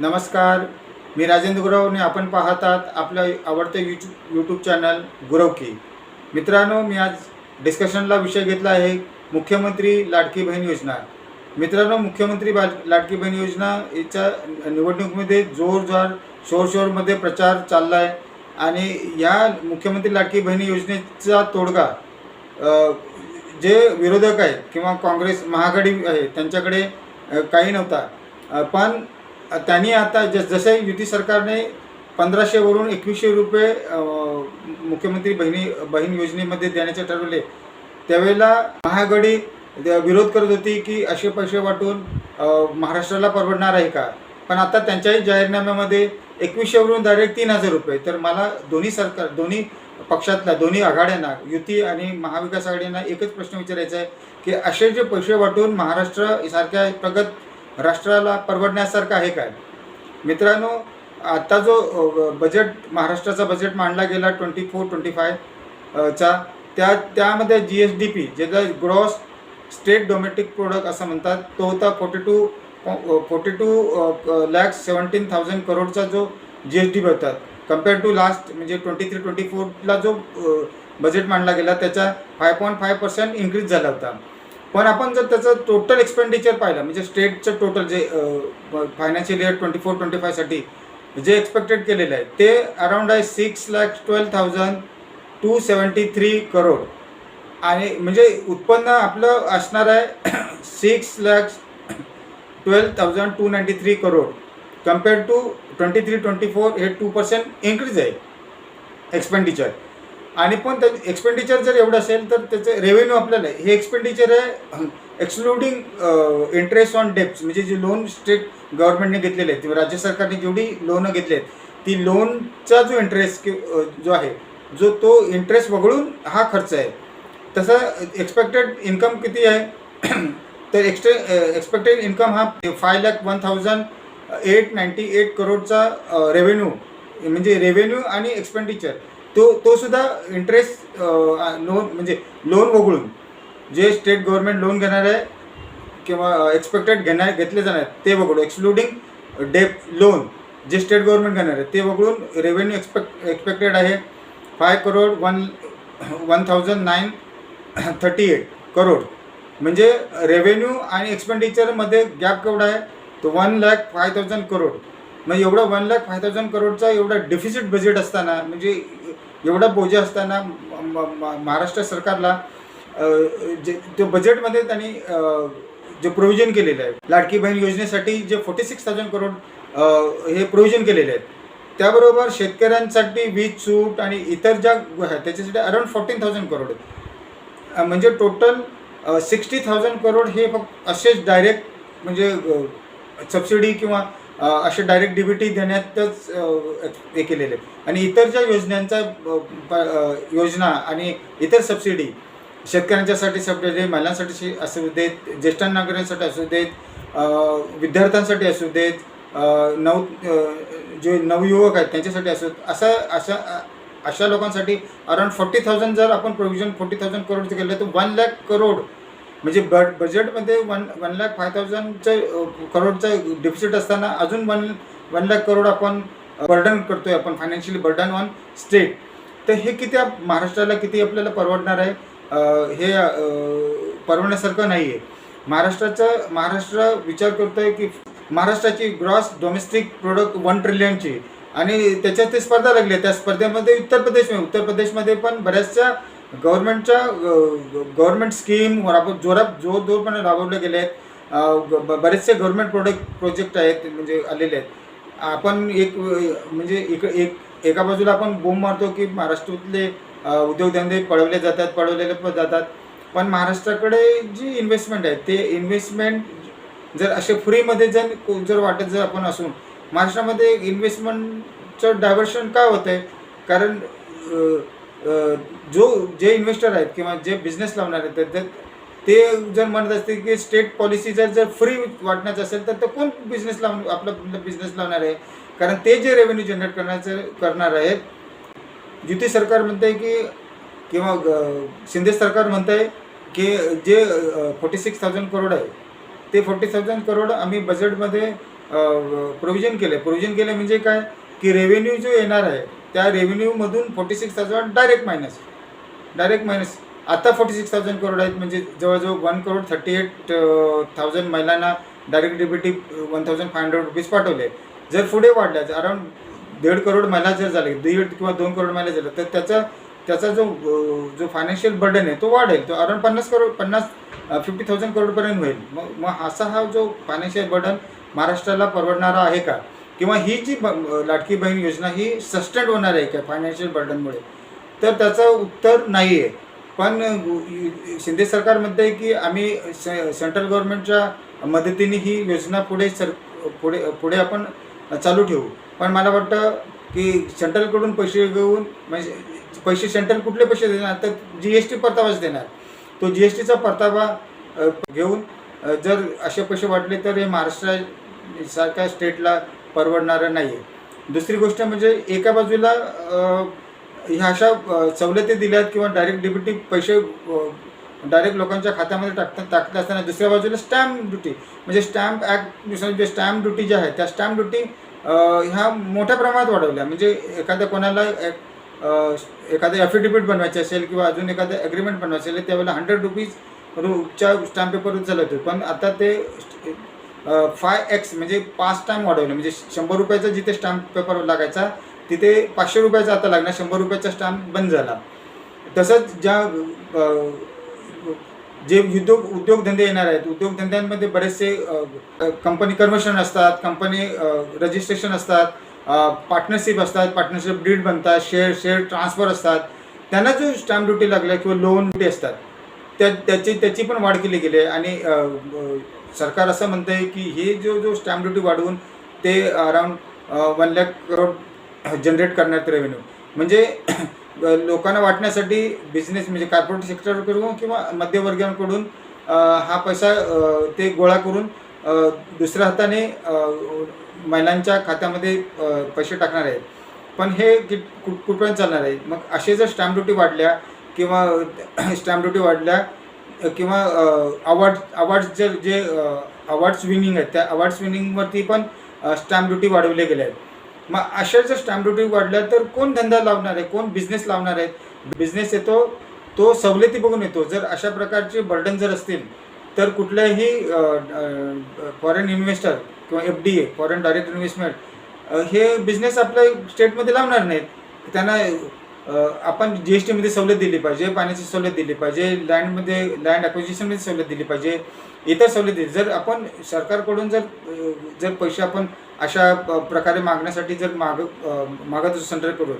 नमस्कार. मी राजेंद्र गुरव आणि आपण पाहतात आपलं आवडतं यूट्यूब यूट्यूब चॅनल गुरव की मित्रांनो मी आज डिस्कशनला विषय घेतला आहे मुख्यमंत्री लाडकी बहीण योजना. मित्रांनो मुख्यमंत्री बा लाडकी बहीण योजना याच्या निवडणुकीमध्ये जोरदार शोरशोरमध्ये प्रचार चालला आहे आणि या मुख्यमंत्री लाडकी बहीण योजनेचा तोडगा जे विरोधक आहेत किंवा काँग्रेस महाआघाडी आहे त्यांच्याकडे काही नव्हता. पण त्यांनी आता जस जसे युती सरकारने पंधराशेवरून एकवीसशे रुपये मुख्यमंत्री बहिणी बहीण योजनेमध्ये देण्याचे ठरवले. त्यावेळेला महागडी द- विरोध करत होती की असे पैसे वाटून महाराष्ट्राला परवडणार आहे का? पण आता त्यांच्याही जाहीरनाम्यामध्ये एकवीसशेवरून डायरेक्ट तीन हजार रुपये. तर मला दोन्ही सरकार दोन्ही पक्षातल्या दोन्ही आघाड्यांना युती आणि महाविकास आघाडींना एकच प्रश्न विचारायचा आहे की असे जे पैसे वाटून महाराष्ट्र सारख्या प्रगत राष्ट्राला परवडण्यासारखं आहे काय? मित्रांनो आत्ता जो बजेट महाराष्ट्राचा बजेट मांडला गेला ट्वेंटी फोर ट्वेंटी फाय चा त्या त्यामध्ये जी एस डी पी ज्याचा ग्रॉस स्टेट डोमेस्टिक प्रोडक्ट असं म्हणतात तो होता forty two forty two lakh seventeen thousand करोडचा जो जी एस डी पी होता. कंपेअर टू लास्ट म्हणजे ट्वेंटी थ्री ट्वेंटी फोरला जो बजेट मांडला गेला त्याचा five point five percent increase झाला होता. पण आपण जर त्याचं टोटल एक्सपेंडिचर पाहिलं म्हणजे स्टेटचं टोटल जे financial year twenty four twenty फायसाठी जे एक्सपेक्टेड केलेलं आहे ते अराउंड आहे six lakh twelve thousand two seventy three crore आणि म्हणजे उत्पन्न आपलं असणार आहे six lakhs twelve thousand two ninety three crore compare to twenty three twenty four हे टू पर्सेंट इन्क्रीज आहे एक्सपेंडिचर आणि पण त्या एक्सपेंडिचर जर एवढं असेल तर त्याचं रेव्हेन्यू आपल्याला हे एक्सपेंडिचर आहे एक्सक्लुडिंग इंटरेस्ट ऑन डेप्स म्हणजे जे लोन स्टेट गव्हर्नमेंटने घेतलेले आहेत किंवा राज्य सरकारने जेवढी लोनं घेतली आहेत ती लोनचा जो इंटरेस्ट जो आहे जो तो इंटरेस्ट वगळून हा खर्च आहे. तसा एक्सपेक्टेड इन्कम किती आहे? तर एक्स्टे एक्सपेक्टेड इन्कम हा five lakh one thousand eight ninety eight करोडचा रेव्हेन्यू म्हणजे रेव्हेन्यू आणि एक्सपेंडिचर तो तो सुद्धा इंटरेस्ट लोन म्हणजे लोन वगळून जे स्टेट गव्हर्नमेंट लोन घेणार आहे किंवा एक्सपेक्टेड घेणार घेतले जाणार आहेत ते वगळून एक्सक्लुडिंग डेप लोन जे स्टेट गव्हर्नमेंट घेणार आहे ते वगळून रेव्हेन्यू एक्सपेक्ट एक्सपेक्टेड आहे five crore one one thousand nine thirty eight crore म्हणजे रेव्हेन्यू आणि एक्सपेंडिचरमध्ये गॅप केवढा आहे तो one lakh five thousand crore मग एवढं वन लॅक फाय थाउजंड करोडचा एवढा डिफिसिट बजेट असताना म्हणजे एवढा बोजा असताना म- म- महाराष्ट्र सरकारला जे ते बजेटमध्ये त्यांनी जे प्रोव्हिजन केलेलं आहे लाडकी बहीण योजनेसाठी जे फोर्टी सिक्स थाउजंड करोड हे प्रोव्हिजन केलेले आहेत. त्याबरोबर शेतकऱ्यांसाठी वीज सूट आणि इतर ज्या आहेत त्याच्यासाठी अराउंड फोर्टीन थाउजंड करोड आहेत. म्हणजे टोटल सिक्स्टी थाउजंड करोड हे फक्त असेच डायरेक्ट म्हणजे सबसिडी किंवा असे डायरेक्ट डी देण्यातच हे केलेले. आहेत आणि इतर ज्या योजनांचा प- योजना आणि इतर सबसिडी शेतकऱ्यांच्यासाठी सबसिडी महिलांसाठी असू देत ज्येष्ठ नागरिकांसाठी असू देत विद्यार्थ्यांसाठी असू देत नव जे नवयुवक आहेत त्यांच्यासाठी असू देत असं अशा अशा लोकांसाठी अराउंड फोर्टी थाउजंड जर आपण प्रोव्हिजन फोर्टी थाउजंड करोडचं केलं तर वन लॅक करोड म्हणजे बड बजेटमध्ये वन वन लॅक फाय थाउजंडचं करोडचं डेफिसिट असताना अजून वन वन लॅक करोड आपण बर्डन करतोय आपण फायनान्शियली बर्डन ऑन स्टेट तर हे किती महाराष्ट्राला किती आपल्याला परवडणार आहे? हे परवडण्यासारखं नाही आहे महाराष्ट्राचं महाराष्ट्र विचार करतोय की महाराष्ट्राची ग्रॉस डोमेस्टिक प्रोडक्ट वन ट्रिलियनची आणि त्याच्यात ते स्पर्धा लागली आहे. त्या स्पर्धेमध्ये उत्तर प्रदेश उत्तर प्रदेशमध्ये पण बऱ्याचशा गव्हर्नमेंटच्या गव्हर्नमेंट स्कीम राबव जोरात जोर जोरपणे राबवले गेले आहेत ब- बरेचसे गव्हर्नमेंट प्रोडक्ट प्रोजेक्ट आहेत म्हणजे आलेले आहेत. आपण एक म्हणजे एक एक एका बाजूला आपण बोंब मारतो की महाराष्ट्रातले उद्योगधंदे पळवले जातात पळवलेले पण जातात. पण महाराष्ट्राकडे जी इन्व्हेस्टमेंट आहे ते इन्व्हेस्टमेंट जर असे फ्रीमध्ये जर जर वाटत जर आपण असून महाराष्ट्रामध्ये इन्व्हेस्टमेंटचं डायव्हर्शन काय होतं आहे कारण जो जे इन्व्हेस्टर आहेत किंवा जे बिझनेस लावणार आहेत तर- ते जर म्हणत असते की स्टेट पॉलिसी जर जर फ्री वाटण्याचं असेल तर ते कोण बिझनेस लावून आपला बिझनेस लावणार आहे? कारण ते जे रेव्हेन्यू जनरेट करण्याचं करणार आहेत युती सरकार म्हणते की किंवा ग- शिंदे सरकार म्हणत आहे की जे फोर्टी सिक्स थाउजंड करोड आहे ते फोर्टी थाउजंड करोड आम्ही बजेटमध्ये प्रोव्हिजन केलं प्रोव्हिजन केलं म्हणजे काय? की रेव्हेन्यू जो येणार आहे त्या रेव्हेन्यूमधून forty six thousand direct minus direct minus आता फोर्टी सिक्स थाउजंड करोड आहेत म्हणजे जवळजवळ one crore thirty eight thousand महिलांना direct debit one thousand five hundred rupees पाठवले. जर पुढे वाढल्या अराउंड दीड करोड महिला जर झाले दीड किंवा दोन करोड महिला झालं तर त्याचा त्याचा जो जो फायनान्शियल बर्डन आहे तो वाढेल. तो अराउंड पन्नास करोड पन्नास फिफ्टी थाउजंड करोडपर्यंत होईल. मग मग असा हा जो फायनान्शियल बर्डन महाराष्ट्राला परवडणारा आहे का? किंवा ही जी लाडकी बहीण योजना ही सस्टेंड होणार आहे का फायनान्शियल बर्डनमुळे तर त्याचं उत्तर नाही आहे पण शिंदे सरकार म्हणते आहे की आम्ही से सेंट्रल गव्हर्नमेंटच्या मदतीने ही योजना पुढे सर पुढे पुढे आपण चालू ठेवू पण मला वाटतं की सेंट्रलकडून पैसे घेऊन म्हणजे पैसे सेंट्रल कुठले पैसे देणार तर जी एस टी परतावाच देणार तो जी एस टीचा परतावा घेऊन जर असे पैसे वाटले तर हे महाराष्ट्रासारख्या स्टेटला परवडणारं नाही आहे दुसरी गोष्ट म्हणजे एका बाजूला ह्या अशा सवलती सवलती दिल्यात किंवा डायरेक्ट डेबिटी पैसे डायरेक्ट लोकांच्या खात्यामध्ये टाकतात टाकत असताना दुसऱ्या बाजूला स्टॅम्प ड्युटी म्हणजे स्टॅम्प ॲक्ट जे स्टॅम्प ड्युटी ज्या आहेत त्या स्टॅम्प ड्युटी ह्या मोठ्या प्रमाणात वाढवल्या. म्हणजे एखाद्या कोणाला एखादं ॲफिडेविट बनवायचे असेल किंवा अजून एखादं ॲग्रीमेंट बनवायचं असेल त्यावेळेला हंड्रेड रुपीज रुच्या स्टॅम्प पेपरवर चालत होते पण आता ते फाय एक्स म्हणजे पाच टाईम वाढवलं. म्हणजे शंभर रुपयाचा जिथे स्टॅम्प पेपर लागायचा तिथे पाचशे रुपयाचा आता लागणार. शंभर रुपयाचा स्टॅम्प बंद झाला. तसंच ज्या जे उद्योग उद्योगधंदे येणार आहेत उद्योगधंद्यांमध्ये बरेचसे कंपनी कन्व्हर्शन असतात कंपनी रजिस्ट्रेशन असतात पार्टनरशिप असतात पार्टनरशिप डीड बनतात शेअर शेअर ट्रान्सफर असतात. त्यांना जो स्टॅम्प ड्युटी लागला किंवा लोन ड्युटी असतात त्या त्याची त्याची पण वाढ केली गेली आहे. आणि सरकार असं म्हणतं आहे की हे जो जो स्टॅम्प ड्युटी वाढवून ते around one lakh crore generate करण्यात रेव्हेन्यू म्हणजे लोकांना वाटण्यासाठी बिझनेस म्हणजे कॉर्पोरेट सेक्टरकडून किंवा मध्यवर्गीयांकडून हा पैसा ते गोळा करून दुसऱ्या हाताने महिलांच्या खात्यामध्ये पैसे टाकणार आहेत. पण हे किट कुठ कुठपर्यंत चालणार आहे? मग असे जर स्टॅम्प ड्युटी वाढल्या किंवा स्टॅम्प ड्युटी वाढल्या किंवा अवॉर्ड अवॉर्ड्स जर जे अवॉर्ड्स विनिंग आहेत त्या अवॉर्ड्स विनिंगवरती पण स्टॅम्प ड्युटी वाढवले गेले आहेत. मग अशा जर स्टॅम्प ड्युटी वाढल्या तर कोण धंदा लावणार आहे? कोण बिझनेस लावणार आहे? बिझनेस येतो तो सवलती बघून येतो. जर अशा प्रकारचे बर्डन जर असतील तर कुठल्याही फॉरेन इन्व्हेस्टर किंवा F D A foreign direct investment हे बिझनेस आपल्या स्टेटमध्ये लावणार नाहीत. त्यांना आपण जी एस टीमध्ये सवलत दिली पाहिजे पाण्याची सवलत दिली पाहिजे लँडमध्ये लँड ॲक्विजिशनमध्ये सवलत दिली पाहिजे इतर सवलत दिली. जर आपण सरकारकडून जर जर पैसे आपण अशा प्रकारे मागण्यासाठी जर माग मागत असू सेंट्रलकडून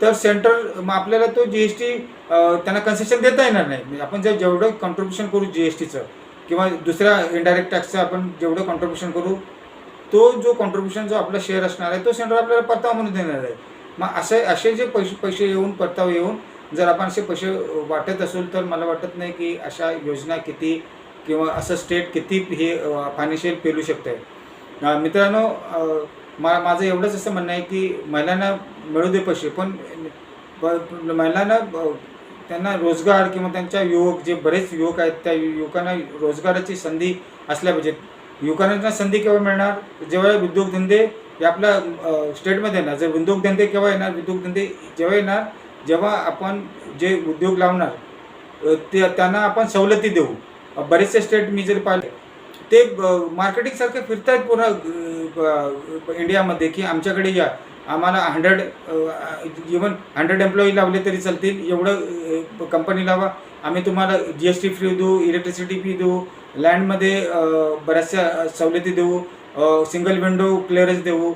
तर सेंटर मग आपल्याला तो जी एस टी त्यांना कन्सेशन देता येणार नाही. म्हणजे आपण जर जेवढं कॉन्ट्रीब्युशन करू जी एस टीचं किंवा दुसऱ्या इनडायरेक्ट टॅक्सचं आपण जेवढं कॉन्ट्रीब्युशन करू तो जो कॉन्ट्रीब्युशन जो आपला शेअर असणार आहे तो सेंटर आपल्याला परतावा म्हणून देणार आहे. मग असे असे जे पैसे पैसे येऊन परतावा येऊन जर आपण असे पैसे वाटत असेल तर मला वाटत नाही की अशा योजना किती किंवा असं स्टेट किती हे फायनान्शियल पेलू शकतं आहे मित्रांनो मा माझं एवढंच असं म्हणणं आहे की महिलांना मिळू दे पैसे पण महिलांना त्यांना रोजगार किंवा त्यांच्या युवक जे बरेच युवक आहेत त्या युवकांना रोजगाराची संधी असल्या पाहिजेत. युवकांना संधी केव्हा मिळणार? जेव्हा उद्योगधंदे हे आपल्या स्टेटमध्ये येणार. जर उद्योगधंदे केव्हा येणार उद्योगधंदे जेव्हा येणार जेव्हा आपण जे उद्योग लावणार ते त्यांना आपण सवलती देऊ. बरेचसे स्टेट मी जर पाहिले ते मार्केटिंगसारखे आहेत पूर्ण इंडियामध्ये की आमच्याकडे या. आम्हाला हंड्रेड इवन हंड्रेड एम्प्लॉई लावले तरी चालतील. एवढं कंपनी लावा. आम्ही तुम्हाला जी एस टी फ्री देऊ इलेक्ट्रिसिटी फी देऊ. लँडमध्ये बऱ्याचशा सवलती देऊ. सिंगल विंडो क्लिअरन्स देऊ.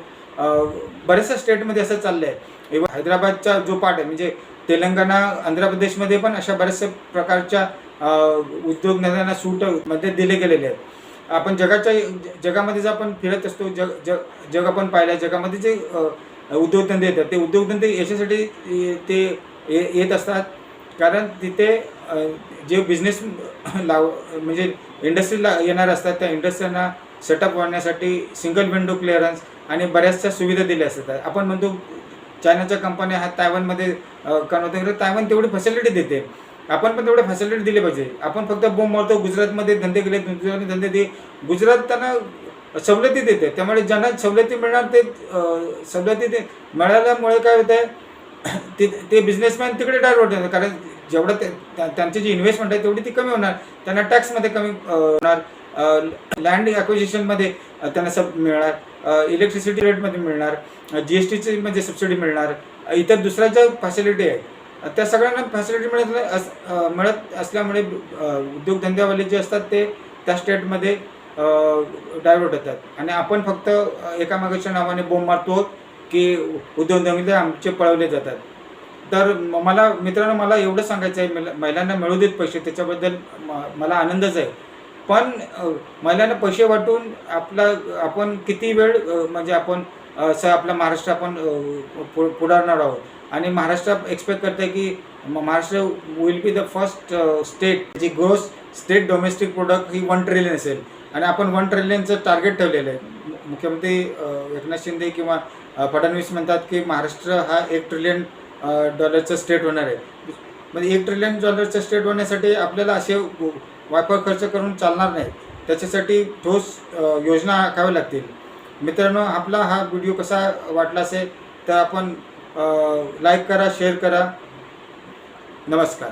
बऱ्याचशा स्टेटमध्ये असं चाललं आहे इव्हन हैदराबादचा जो पार्ट आहे म्हणजे तेलंगणा आंध्र प्रदेशमध्ये पण अशा बऱ्याचशा प्रकारच्या अं, उद्योगधंद्यांना सूटमध्ये दिले गेलेले आहेत. आपण जगाच्या जगामध्ये जर आपण फिरत असतो जग जग जग आपण पाहिलं जगामध्ये जे उद्योगधंदे येतात ते उद्योगधंदे याच्यासाठी ते ये- येत असतात. कारण तिथे जे बिझनेस लाव म्हणजे इंडस्ट्रीला येणार असतात त्या इंडस्ट्रीना सेटअप होण्यासाठी सिंगल विंडो क्लिअरन्स आणि बऱ्याचशा सुविधा दिल्या असतात. आपण म्हणतो चायनाच्या कंपन्या ह्या तायवानमध्ये कन्वर्ट तायवान तेवढी फॅसिलिटी देते. आपण पण तेवढे फॅसिलिटी दिली पाहिजे. आपण फक्त बोंब मारतो गुजरातमध्ये धंदे केले गुजरातने धंदे दे गुजरात त्यांना सवलती देते. त्यामुळे ज्यांना सवलती मिळणार ते सवलती दे मिळाल्यामुळे काय होतं आहे ते ते बिझनेसमॅन तिकडे डायव्हर्ट होतात. कारण जेवढं ते त्यांची जी इन्व्हेस्टमेंट आहे तेवढी ती कमी होणार. त्यांना टॅक्समध्ये कमी होणार. लँड ॲक्विजिशनमध्ये त्यांना सब मिळणार. इलेक्ट्रिसिटी रेटमध्ये मिळणार. जी एस टीची म्हणजे सबसिडी मिळणार. इतर दुसऱ्या ज्या फॅसिलिटी आहेत त्या सगळ्यांना फॅसिलिटी मिळत नाही अस मिळत असल्यामुळे उद्योगधंद्यावाले जे असतात ते त्या स्टेटमध्ये डायव्हर्ट होतात. आणि आपण फक्त अ, एकामागाच्या नावाने बोंब मारतो की उद्योगधंदे आमचे पळवले जातात. तर मला मित्रांनो मला एवढं सांगायचं आहे महिला- महिलांना मिळू देत पैसे त्याच्याबद्दल म- मला आनंदच आहे. पण महिलांना पैसे वाटून आपला आपण किती वेळ म्हणजे आपण असं आपला महाराष्ट्र आपण पु- पुढारणार आहोत. आणि महाराष्ट्र एक्सपेक्ट करते की म- Maharashtra will be the first state G gross state domestic product ही वन ट्रिलियन असेल. आणि आपण वन ट्रिलियनचं टार्गेट ठेवलेलं आहे. मुख्यमंत्री एकनाथ शिंदे किंवा फडणवीस म्हणतात की महाराष्ट्र हा एक ट्रिलियन डॉलरचं स्टेट होणार आहे. म्हणजे एक ट्रिलियन डॉलरचं स्टेट होण्यासाठी आपल्याला असे वायफळ खर्च करून चालणार नाही त्याच्यासाठी ठोस योजना आखाव्या लागतील. मित्रांनो आपला हा व्हिडिओ कसा वाटला असेल तर आपण लाईक करा शेअर करा. नमस्कार.